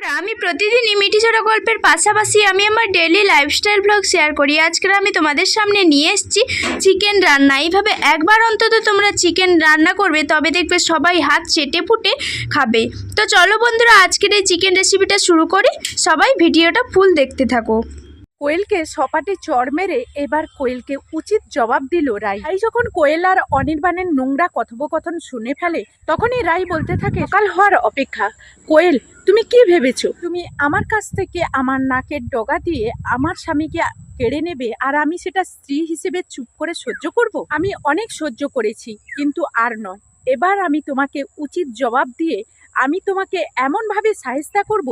বন্ধুরা, আমি প্রতিদিনই মিঠি ছোটো গল্পের পাশাপাশি আমি আমার ডেলি লাইফস্টাইল ব্লগ শেয়ার করি। আজকে আমি তোমাদের সামনে নিয়ে এসেছি চিকেন রান্না। এইভাবে একবার অন্তত তোমরা চিকেন রান্না করবে, তবে দেখবে সবাই হাত চেটে ফুটে খাবে। তো চলো বন্ধুরা, আজকের এই চিকেন রেসিপিটা শুরু করি। সবাই ভিডিওটা ফুল দেখতে থাকো। কোয়েলকে সপাটে চড় মেরে এবার কোয়েলকে উচিত জবাব দিল রাই। রাই যখন কোয়েল আর অনির্বাণের নোংরা কথোপকথন শুনে ফেলে, তখনই রাই বলতে থাকে, সকাল হওয়ার অপেক্ষা। কোয়েল, তুমি কি ভেবেছো? তুমি আমার কাছ থেকে আমার নাকের ডগা দিয়ে আমার স্বামীকে কেড়ে নেবে আর আমি সেটা স্ত্রী হিসেবে চুপ করে সহ্য করব? আমি অনেক সহ্য করেছি, কিন্তু আর নয়। এবার আমি তোমাকে উচিত জবাব দিয়ে আমি তোমাকে এমনভাবে সাহেস্তা করব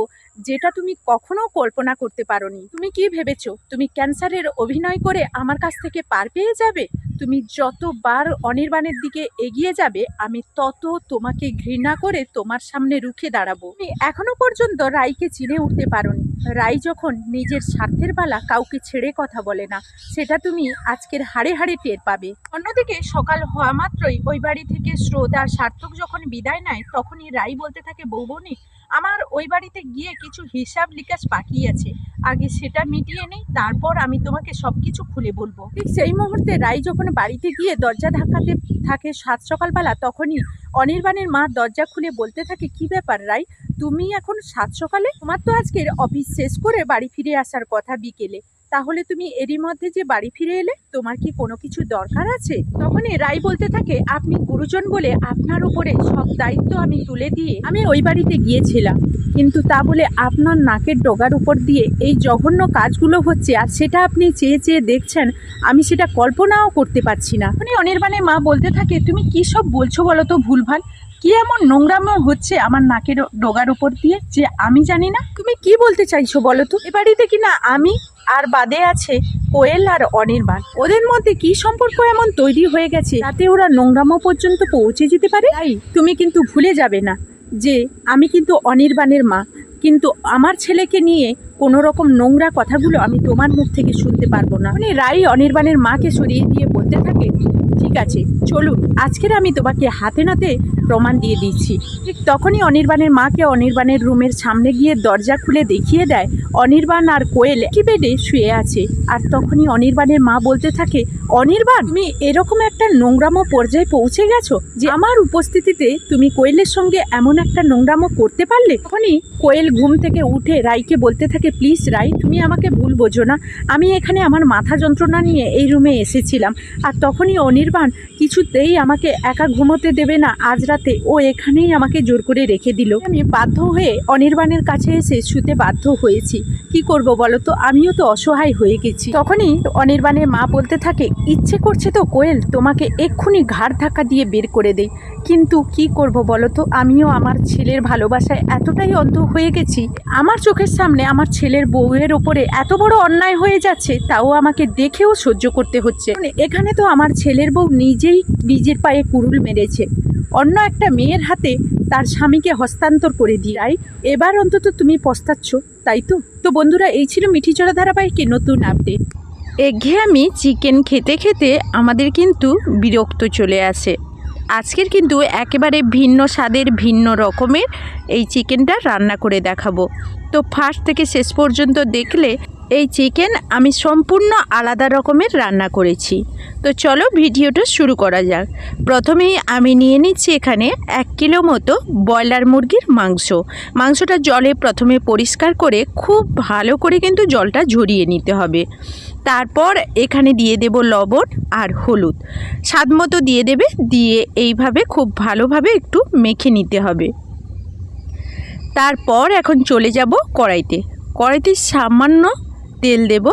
যেটা তুমি কখনো কল্পনা করতে পারোনি। তুমি কি ভেবেছো? তুমি ক্যান্সারের অভিনয় করে আমার কাছ থেকে পার পেয়ে যাবে? তুমি যতবার অনির্বাণের দিকে এগিয়ে যাবে, আমি তত তোমাকে ঘৃণা করে তোমার সামনে রুখে দাঁড়াবো। তুমি এখনও পর্যন্ত রাইকে চিনে উঠতে পারোনি। রাই যখন নিজের স্বার্থের বেলা কাউকে ছেড়ে কথা বলে না, সেটা তুমি আজকের হাড়ে হাড়ে টের পাবে। অন্যদিকে সকাল হওয়া মাত্রই ওই বাড়ি থেকে স্রোত আর সার্থক যখন বিদায় নেয়, তখনই রাই বলতে থাকে বৌবনি আমার ওই বাড়িতে গিয়ে কিছু হিসাব নিকাশ বাকি আছে। আগে সেটা মিটিয়ে নেই, তারপর আমি তোমাকে সব কিছু খুলে বলব। ঠিক সেই মুহূর্তে রাই যখন বাড়িতে গিয়ে দরজা ধাক্কাতে থাকে সাত সকালবেলা, তখনই অনির্বাণের মা দরজা খুলে বলতে থাকে, কি ব্যাপার রাই? তুমি এখন সাত সকালে? তোমার তো আজকের অফিস শেষ করে বাড়ি ফিরে আসার কথা বিকেলে। তাহলে তুমি এরই মধ্যে যে বাড়ি ফিরে এলে, তোমার কি কোনো কিছু দরকার আছে? তখনই রাই বলতে থাকে, আপনি গুরুজন বলে আপনার উপরে সব দায়িত্ব আমি তুলে দিয়ে আমি ওই বাড়িতে গিয়েছিলাম। কিন্তু তা বলে আপনার নাকের ডগার উপর দিয়ে এই জঘন্য কাজগুলো হচ্ছে আর সেটা আপনি চেয়ে চেয়ে দেখছেন, আমি সেটা কল্পনাও করতে পারছি না। উনি অনির্বাণের মা বলতে থাকে, তুমি কি সব বলছো বলো তো ভুলভাল? কি এমন নোংরামো হচ্ছে আমার নাকের ডগার উপর দিয়ে যে আমি জানি না? তুমি কি বলতে চাইছো বলো তো? এ বাড়িতে কিনা আমি আর বাদে আছে কোয়েল আর অনির্বাণ। ওদের মধ্যে কি সম্পর্ক এমন তৈরি হয়ে গেছে, তাতে ওরা নোংরামো পর্যন্ত পৌঁছে যেতে পারে? তাই তুমি কিন্তু ভুলে যাবে না যে আমি কিন্তু অনির্বাণের মা। কিন্তু আমার ছেলেকে নিয়ে কোনো রকম নোংরা কথাগুলো আমি তোমার মুখ থেকে শুনতে পারব না। মানে রাই অনির্বাণের মাকে সরিয়ে দিয়ে বলতে থাকে ঠিক আছে, চলুন। আজকের আমি তোমাকে হাতে নাতে প্রমাণ দিয়ে দিচ্ছি। ঠিক তখনই অনির্বাণের মাকে অনির্বাণের রুমের সামনে গিয়ে দরজা খুলে দেখিয়ে দেয়, অনির্বাণ আর কোয়েল কি বেডে শুয়ে আছে। আর তখনই অনির্বাণের মা বলতে থাকে, অনির্বাণ, তুমি এরকম একটা নোংরামো পর্যায়ে পৌঁছে গেছো যে আমার উপস্থিতিতে তুমি কোয়েলের সঙ্গে এমন একটা নোংরামো করতে পারলে? তখনই কোয়েল ঘুম থেকে উঠে রাইকে বলতে থাকে, প্লিজ রাই, তুমি আমাকে ভুল বোঝো না। আমি এখানে আমার মাথা যন্ত্রণা নিয়ে এই রুমে এসেছিলাম। আর তখনই অনির্বাণ কিছুতেই আমাকে একা ঘুমোতে দেবে না। আজ রাতে ও এখানেই আমাকে জোর করে রেখে দিল। আমি বাধ্য হয়ে অনির্বাণের কাছে এসে শুতে বাধ্য হয়েছি। কি করব বলো তো? আমিও তো অসহায় হয়ে গেছি। তখনই অনির্বাণের মা বলতে থাকে, ইচ্ছে করছে তো কোয়েল, তোমাকে এক্ষুনি ঘাড় ধাক্কা দিয়ে বের করে দেই। কিন্তু কি করব বলো তো? আমিও আমার ছেলের ভালোবাসায় এতটাই অন্ধ হয়ে গেছি। আমার চোখের সামনে আমার ছেলের বউয়ের ওপরে এত বড় অন্যায় হয়ে যাচ্ছে, তাও আমাকে দেখেও সহ্য করতে হচ্ছে। মানে এখানে তো আমার ছেলের বউ নিজেই বীজের পায়ে কুড়ুল মেরেছে। অন্য একটা মেয়ের হাতে তার স্বামীকে হস্তান্তর করে দিয়াই এবার অন্তত তুমি পস্তাচ্ছ, তাই তো? তো বন্ধুরা, এই ছিল মিঠিচড়া ধারাবাহিকে নতুন আপডেট। একঘেয়েমি চিকেন খেতে খেতে আমাদের কিন্তু বিরক্ত চলে আসে। আজকের কিন্তু একেবারে ভিন্ন স্বাদের, ভিন্ন রকমের এই চিকেনটা রান্না করে দেখাবো। তো ফার্স্ট থেকে শেষ পর্যন্ত দেখলে এই চিকেন আমি সম্পূর্ণ আলাদা রকমের রান্না করেছি। তো চলো ভিডিওটা শুরু করা যাক। প্রথমেই আমি নিয়ে নিচ্ছি এখানে এক কিলো মতো ব্রয়লার মুরগির মাংস। মাংসটা জলে প্রথমে পরিষ্কার করে খুব ভালো করে কিন্তু জলটা ঝরিয়ে নিতে হবে। তারপর এখানে দিয়ে দেব লবণ আর হলুদ। স্বাদ মতো দিয়ে দেবে, দিয়ে এইভাবে খুব ভালোভাবে একটু মেখে নিতে হবে। তারপর এখন চলে যাব কড়াইতে। কড়াইতে সামান্য তেল দেব,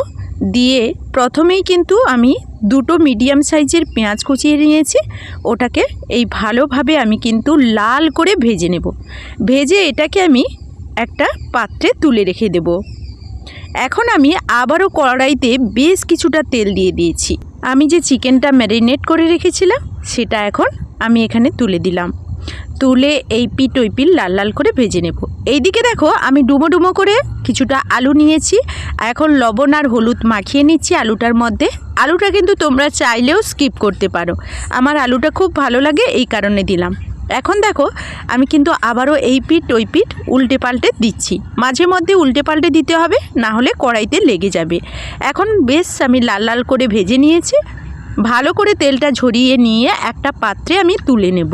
দিয়ে প্রথমেই কিন্তু আমি দুটো মিডিয়াম সাইজের পেঁয়াজ কুচিয়ে নিয়েছি, ওটাকে এই ভালোভাবে আমি কিন্তু লাল করে ভেজে নেব। ভেজে এটাকে আমি একটা পাত্রে তুলে রেখে দেব। এখন আমি আবারও কড়াইতে বেশ কিছুটা তেল দিয়ে দিয়েছি। আমি যে চিকেনটা ম্যারিনেট করে রেখেছিলাম, সেটা এখন আমি এখানে তুলে দিলাম। তুলে এই পিট ওই লাল লাল করে ভেজে নেব। এইদিকে দেখো, আমি ডুমো ডুমো করে কিছুটা আলু নিয়েছি। এখন লবণ আর হলুদ মাখিয়ে নিচ্ছি আলুটার মধ্যে। আলুটা কিন্তু তোমরা চাইলেও স্কিপ করতে পারো। আমার আলুটা খুব ভালো লাগে, এই কারণে দিলাম। এখন দেখো, আমি কিন্তু আবারও এই পিঠ, ওই পিঠ উল্টে পাল্টে দিচ্ছি। মাঝে মধ্যে উল্টে পাল্টে দিতে হবে, না হলে কড়াইতে লেগে যাবে। এখন বেশ আমি লাল লাল করে ভেজে নিয়েছি। ভালো করে তেলটা ঝরিয়ে নিয়ে একটা পাত্রে আমি তুলে নেব।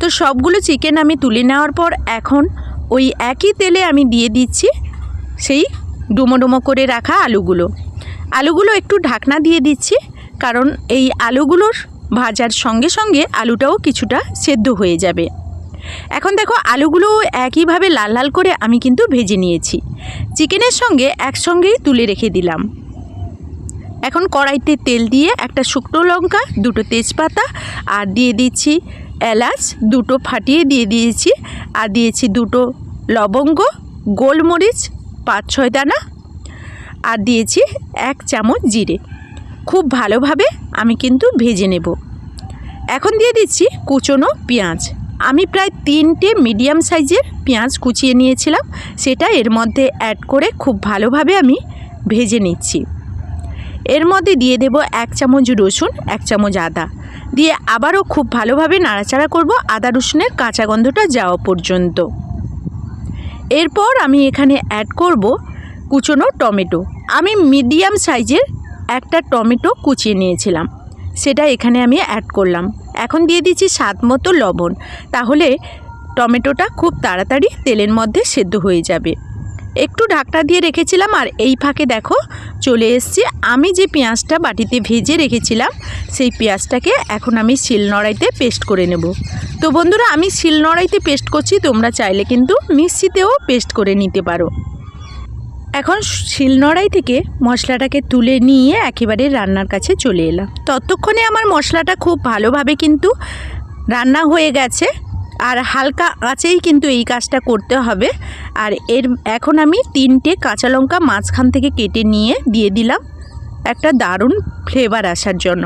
তো সবগুলো চিকেন আমি তুলে নেওয়ার পর এখন ওই একই তেলে আমি দিয়ে দিচ্ছি সেই ডুমো ডুমো করে রাখা আলুগুলো। আলুগুলো একটু ঢাকনা দিয়ে দিচ্ছি, কারণ এই আলুগুলোর ভাজার সঙ্গে সঙ্গে আলুটাও কিছুটা সেদ্ধ হয়ে যাবে। এখন দেখো, আলুগুলো একইভাবে লাল লাল করে আমি কিন্তু ভেজে নিয়েছি। চিকেনের সঙ্গে একসঙ্গেই তুলে রেখে দিলাম। এখন কড়াইতে তেল দিয়ে একটা শুকনো লঙ্কা, দুটো তেজপাতা আর দিয়ে দিচ্ছি এলাচ, দুটো ফাটিয়ে দিয়ে দিয়েছি আর দিয়েছি দুটো লবঙ্গ, গোলমরিচ, পাঁচ ছয় দানা আর দিয়েছি এক চামচ জিরে। খুব ভালোভাবে আমি কিন্তু ভেজে নেব। এখন দিয়ে দিচ্ছি কুচনো পেঁয়াজ। আমি প্রায় তিনটে মিডিয়াম সাইজের পেঁয়াজ কুচিয়ে নিয়েছিলাম। সেটা এর মধ্যে অ্যাড করে খুব ভালোভাবে আমি ভেজে নিচ্ছি। এর মধ্যে দিয়ে দেব এক চামচ রসুন, এক চামচ আদা। দিয়ে আবারও খুব ভালোভাবে নাড়াচাড়া করব আদা রসুনের কাঁচা গন্ধটা যাওয়া পর্যন্ত। এরপর আমি এখানে অ্যাড করব কুচনো টমেটো। আমি মিডিয়াম সাইজের একটা টমেটো কুচিয়ে নিয়েছিলাম। সেটা এখানে আমি অ্যাড করলাম। এখন দিয়ে দিচ্ছি স্বাদ মতো লবণ। তাহলে টমেটোটা খুব তাড়াতাড়ি তেলের মধ্যে সেদ্ধ হয়ে যাবে। একটু ঢাকটা দিয়ে রেখেছিলাম আর এই ফাঁকে দেখো চলে এসছি। আমি যে পেঁয়াজটা বাটিতে ভেজে রেখেছিলাম, সেই পেঁয়াজটাকে এখন আমি শিলনোড়াইতে পেস্ট করে নেব। তো বন্ধুরা, আমি শিলনোড়াইতে পেস্ট করছি, তোমরা চাইলে কিন্তু মিক্সিতেও পেস্ট করে নিতে পারো। এখন শিলনোড়াই থেকে মশলাটাকে তুলে নিয়ে একেবারে রান্নার কাছে চলে এলাম। ততক্ষণে আমার মশলাটা খুব ভালোভাবে কিন্তু রান্না হয়ে গেছে আর হালকা আঁচেই কিন্তু এই কাজটা করতে হবে। আর এর এখন আমি তিনটে কাঁচা লঙ্কা মাঝখান থেকে কেটে নিয়ে দিয়ে দিলাম একটা দারুণ ফ্লেভার আসার জন্য।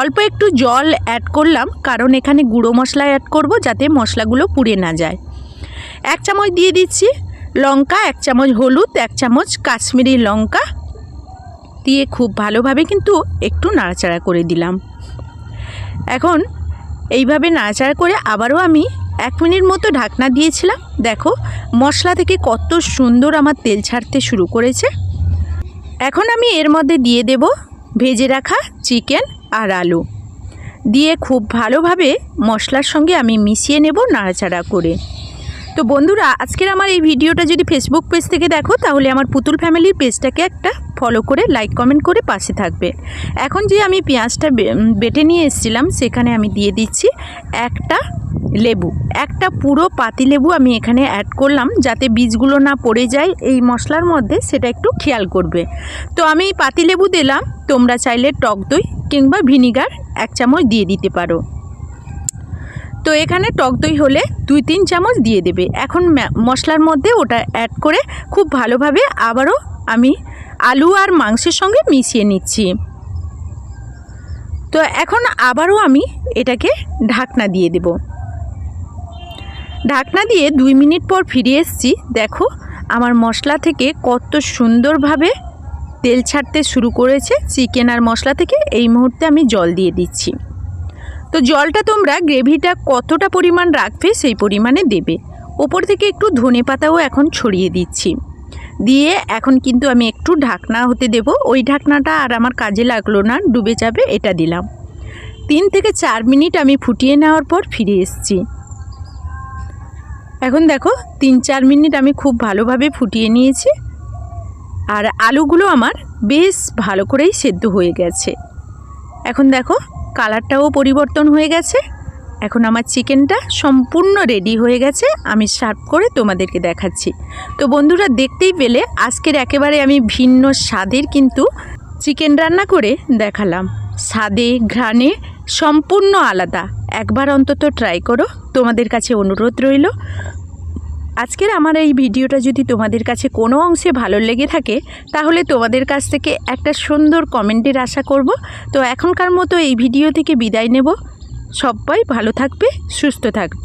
অল্প একটু জল অ্যাড করলাম কারণ এখানে গুঁড়ো মশলা অ্যাড করব যাতে মশলাগুলো পুড়ে না যায়। এক চামচ দিয়ে দিচ্ছি লঙ্কা, এক চামচ হলুদ, এক চামচ কাশ্মীরি লঙ্কা দিয়ে খুব ভালোভাবে কিন্তু একটু নাড়াচাড়া করে দিলাম। এখন এইভাবে নাড়াচাড়া করে আবারও আমি এক মিনিট মতো ঢাকনা দিয়েছিলাম। দেখো, মশলা থেকে কত সুন্দর আমার তেল ছাড়তে শুরু করেছে। এখন আমি এর মধ্যে দিয়ে দেব ভেজে রাখা চিকেন আর আলু। দিয়ে খুব ভালোভাবে মশলার সঙ্গে আমি মিশিয়ে নেব নাড়াচাড়া করে। তো বন্ধুরা, আজকের আমার এই ভিডিওটা যদি ফেসবুক পেজ থেকে দেখো, তাহলে আমার পুতুল ফ্যামিলির পেজটাকে একটা ফলো করে লাইক কমেন্ট করে পাশে থাকবে। এখন যে আমি পেঁয়াজটা বেটে নিয়ে এসেছিলাম, সেখানে আমি দিয়ে দিচ্ছি একটা লেবু। একটা পুরো পাতি লেবু আমি এখানে অ্যাড করলাম, যাতে বীজগুলো না পড়ে যায়, এই মশলার মধ্যে সেটা একটু খেয়াল করবে। তো আমি পাতি লেবু দিলাম, তোমরা চাইলে টক দই কিংবা ভিনিগার এক চামচ দিয়ে দিতে পারো। তো এখানে টক দই হলে দুই তিন চামচ দিয়ে দেবে। এখন মশলার মধ্যে ওটা অ্যাড করে খুব ভালোভাবে আবারও আমি আলু আর মাংসের সঙ্গে মিশিয়ে নিচ্ছি। তো এখন আবারও আমি এটাকে ঢাকনা দিয়ে দেব। ঢাকনা দিয়ে দুই মিনিট পর ফিরে এসেছি। দেখো, আমার মশলা থেকে কত সুন্দরভাবে তেল ছাড়তে শুরু করেছে। চিকেন আর মশলা থেকে এই মুহূর্তে আমি জল দিয়ে দিচ্ছি। তো জলটা তোমরা গ্রেভিটা কতটা পরিমাণ রাখবে সেই পরিমাণে দেবে। ওপর থেকে একটু ধনে পাতাও এখন ছড়িয়ে দিচ্ছি। দিয়ে এখন কিন্তু আমি একটু ঢাকনা হতে দেব। ওই ঢাকনাটা আর আমার কাজে লাগল না, ডুবে যাবে, এটা দিলাম। তিন থেকে চার মিনিট আমি ফুটিয়ে নেওয়ার পর ফিরে এসেছি। এখন দেখো, তিন চার মিনিট আমি খুব ভালোভাবে ফুটিয়ে নিয়েছি। আর আলুগুলো আমার বেশ ভালো করেই সেদ্ধ হয়ে গেছে। এখন দেখো, কালারটাও পরিবর্তন হয়ে গেছে। এখন আমার চিকেনটা সম্পূর্ণ রেডি হয়ে গেছে, আমি সার্ভ করে তোমাদেরকে দেখাচ্ছি। তো বন্ধুরা, দেখতেই পেলে, আজকের একেবারে আমি ভিন্ন স্বাদের কিন্তু চিকেন রান্না করে দেখালাম। স্বাদে, ঘ্রাণে সম্পূর্ণ আলাদা। একবার অন্তত ট্রাই করো। তোমাদের কাছে অনুরোধ রইল। আজকের আমার এই ভিডিওটা যদি তোমাদের কাছে কোনো অংশে ভালো লেগে থাকে, তাহলে তোমাদের কাছ থেকে একটা সুন্দর কমেন্টের আশা করব। তো এখনকার মতো এই ভিডিও থেকে বিদায় নেব। সবাই ভালো থাকবে, সুস্থ থাকবে।